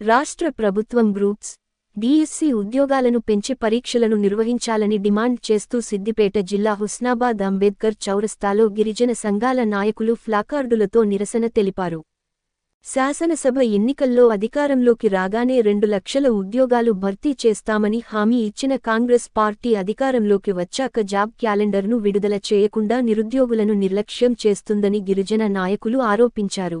రాష్ట్ర ప్రభుత్వం groups DSC ఉద్యోగాలను పెంచి పరీక్షలను నిర్వహించాలని డిమాండ్ చేస్తూ సిద్దిపేట జిల్లా హుస్నాబాద్ అంబేద్కర్ చౌరస్తాలో గిరిజన సంఘాల నాయకులు ఫ్లాకార్డులతో నిరసన తెలిపారు. శాసనసభ ఎన్నికల్లో అధికారంలోకి రాగానే రెండు లక్షల ఉద్యోగాలు భర్తీ చేస్తామని హామీ ఇచ్చిన కాంగ్రెస్ పార్టీ అధికారంలోకి వచ్చాక జాబ్ క్యాలెండర్ను విడుదల చేయకుండా నిరుద్యోగులను నిర్లక్ష్యం చేస్తుందని గిరిజన నాయకులు ఆరోపించారు.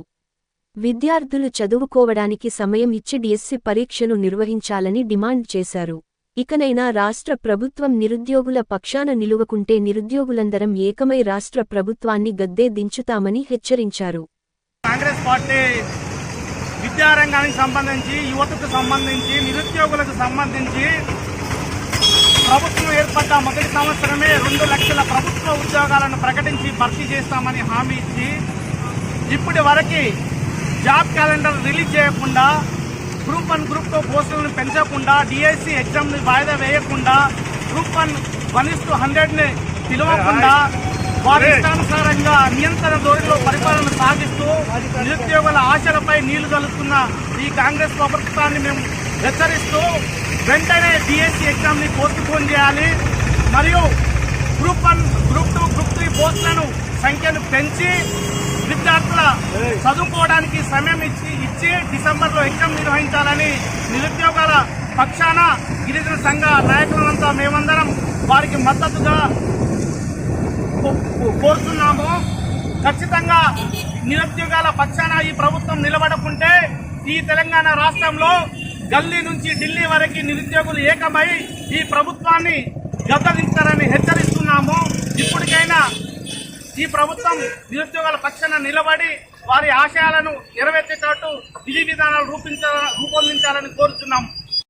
విద్యార్థులు చదువుకోవడానికి సమయం ఇచ్చి డిఎస్సి పరీక్షను నిర్వహించాలని డిమాండ్ చేశారు. ఇకనైనా రాష్ట్ర ప్రభుత్వం నిరుద్యోగుల పక్షాన నిలువకుంటే నిరుద్యోగులందరం ఏకమై రాష్ట్ర ప్రభుత్వాన్ని గద్దే దించుతామని హెచ్చరించారు. కాంగ్రెస్ పార్టీ విద్యారంగానికి సంబంధించి యువతకు సంబంధించి నిరుద్యోగులకు సంబంధించి ప్రభుత్వం ఏర్పడ్డ మొదటి సంవత్సరమే రెండు లక్షల ప్రభుత్వ ఉద్యోగాలను ప్రకటించి భర్తీ చేస్తామని హామీ ఇచ్చి ఇప్పటి వరకు జాబ్ క్యాలెండర్ రిలీజ్ చేయకుండా గ్రూప్ వన్ గ్రూప్ టూ పోస్టులను పెంచకుండా డిఎస్సి ఎగ్జామ్ని వాయిదా వేయకుండా group one one is to హండ్రెడ్ని పిలవకుండా వారి ఇష్టానుసారంగా నియంత్రణ ధోరణిలో పరిపాలన సాగిస్తూ నిరుద్యోగుల ఆశలపై నీళ్ళు కలుస్తున్న ఈ కాంగ్రెస్ ప్రభుత్వాన్ని మేము హెచ్చరిస్తూ వెంటనే డిఎస్సి ఎగ్జామ్ని పోస్ట్ పోన్ చేయాలి. మరియు group one group two group three పోస్టులను సంఖ్యను పెంచి విద్యార్థుల చదువుకోవడానికి సమయం ఇచ్చి ఇచ్చి డిసెంబర్లో ఎగ్జామ్ నిర్వహించాలని నిరుద్యోగాల పక్షాన గిరిజన సంఘ నాయకులంతా మేమందరం వారికి మద్దతుగా కో- కోరుతున్నాము ఖచ్చితంగా నిరుద్యోగాల పక్షాన ఈ ప్రభుత్వం నిలబడకుంటే ఈ తెలంగాణ రాష్ట్రంలో గల్లీ నుంచి ఢిల్లీ వరకు నిరుద్యోగులు ఏకమై ఈ ప్రభుత్వాన్ని గద్దదించారని హెచ్చరిస్తున్నాము. ఇప్పటికైనా ఈ ప్రభుత్వం నిరుద్యోగాల పక్షాన నిలబడి వారి ఆశయాలను నెరవేర్చేటట్టు విధి విధానాలు రూపించ రూపొందించాలని కోరుతున్నాము